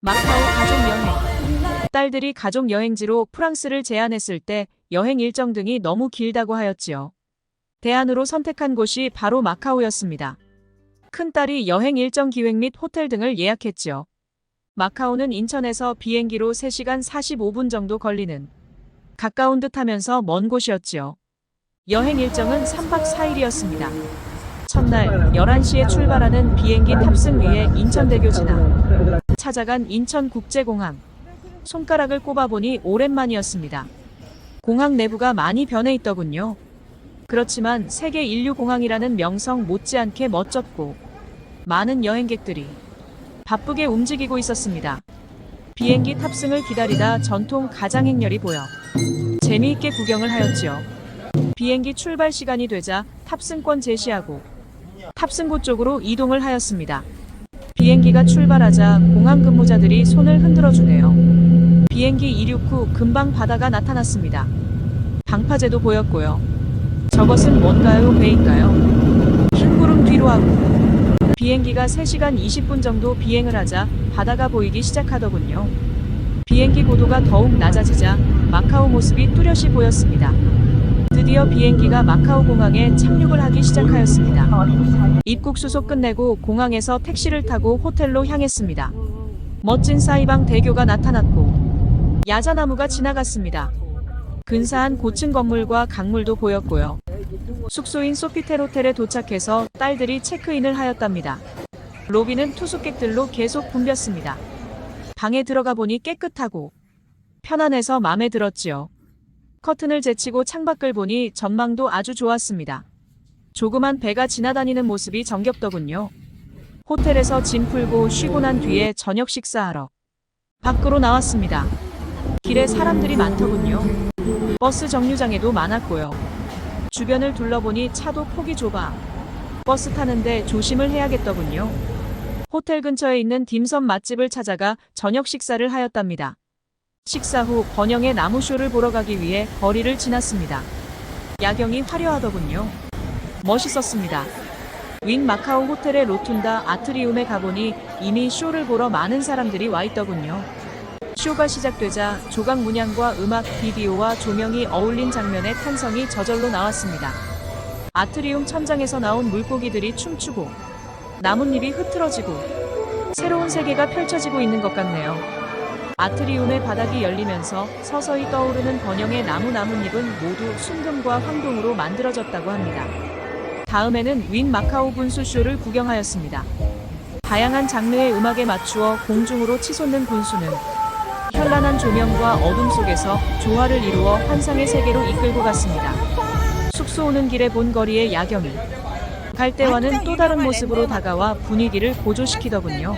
마카오 가족 여행. 딸들이 가족 여행지로 프랑스를 제안했을 때 여행 일정 등이 너무 길다고 하였지요. 대안으로 선택한 곳이 바로 마카오였습니다. 큰딸이 여행 일정 기획 및 호텔 등을 예약했지요. 마카오는 인천에서 비행기로 3시간 45분 정도 걸리는 가까운 듯 하면서 먼 곳이었지요. 여행 일정은 3박 4일이었습니다. 첫날 11시에 출발하는 비행기 탑승 위에 인천대교 지나 찾아간 인천국제공항. 손가락을 꼽아보니 오랜만이었습니다. 공항 내부가 많이 변해 있더군요. 그렇지만 세계 인류 공항이라는 명성 못지않게 멋졌고 많은 여행객들이 바쁘게 움직이고 있었습니다. 비행기 탑승을 기다리다 전통 가장 행렬이 보여 재미있게 구경을 하였지요. 비행기 출발 시간이 되자 탑승권 제시하고 탑승구 쪽으로 이동을 하였습니다. 비행기가 출발하자 공항 근무자들이 손을 흔들어 주네요. 비행기 이륙 후 금방 바다가 나타났습니다. 방파제도 보였고요. 저것은 뭔가요? 배인가요? 흰 구름 뒤로 하고 비행기가 3시간 20분 정도 비행을 하자 바다가 보이기 시작하더군요. 비행기 고도가 더욱 낮아지자 마카오 모습이 뚜렷이 보였습니다. 드디어 비행기가 마카오 공항에 착륙을 하기 시작하였습니다. 입국 수속 끝내고 공항에서 택시를 타고 호텔로 향했습니다. 멋진 사이방 대교가 나타났고 야자나무가 지나갔습니다. 근사한 고층 건물과 강물도 보였고요. 숙소인 소피텔 호텔에 도착해서 딸들이 체크인을 하였답니다. 로비는 투숙객들로 계속 붐볐습니다. 방에 들어가 보니 깨끗하고 편안해서 마음에 들었지요. 커튼을 제치고 창밖을 보니 전망도 아주 좋았습니다. 조그만 배가 지나다니는 모습이 정겹더군요. 호텔에서 짐 풀고 쉬고 난 뒤에 저녁 식사하러 밖으로 나왔습니다. 길에 사람들이 많더군요. 버스 정류장에도 많았고요. 주변을 둘러보니 차도 폭이 좁아 버스 타는데 조심을 해야겠더군요. 호텔 근처에 있는 딤섬 맛집을 찾아가 저녁 식사를 하였답니다. 식사 후 번영의 나무쇼를 보러 가기 위해 거리를 지났습니다. 야경이 화려하더군요. 멋있었습니다. 윈 마카오 호텔의 로툰다 아트리움에 가보니 이미 쇼를 보러 많은 사람들이 와 있더군요. 쇼가 시작되자 조각 문양과 음악, 비디오와 조명이 어울린 장면의 탄성이 저절로 나왔습니다. 아트리움 천장에서 나온 물고기들이 춤추고 나뭇잎이 흐트러지고 새로운 세계가 펼쳐지고 있는 것 같네요. 아트리움의 바닥이 열리면서 서서히 떠오르는 번영의 나무 나뭇잎은 모두 순금과 황동으로 만들어졌다고 합니다. 다음에는 윈 마카오 분수쇼를 구경하였습니다. 다양한 장르의 음악에 맞추어 공중으로 치솟는 분수는 현란한 조명과 어둠 속에서 조화를 이루어 환상의 세계로 이끌고 갔습니다. 숙소 오는 길에 본 거리의 야경이 갈 때와는 또 다른 모습으로 다가와 분위기를 고조시키더군요.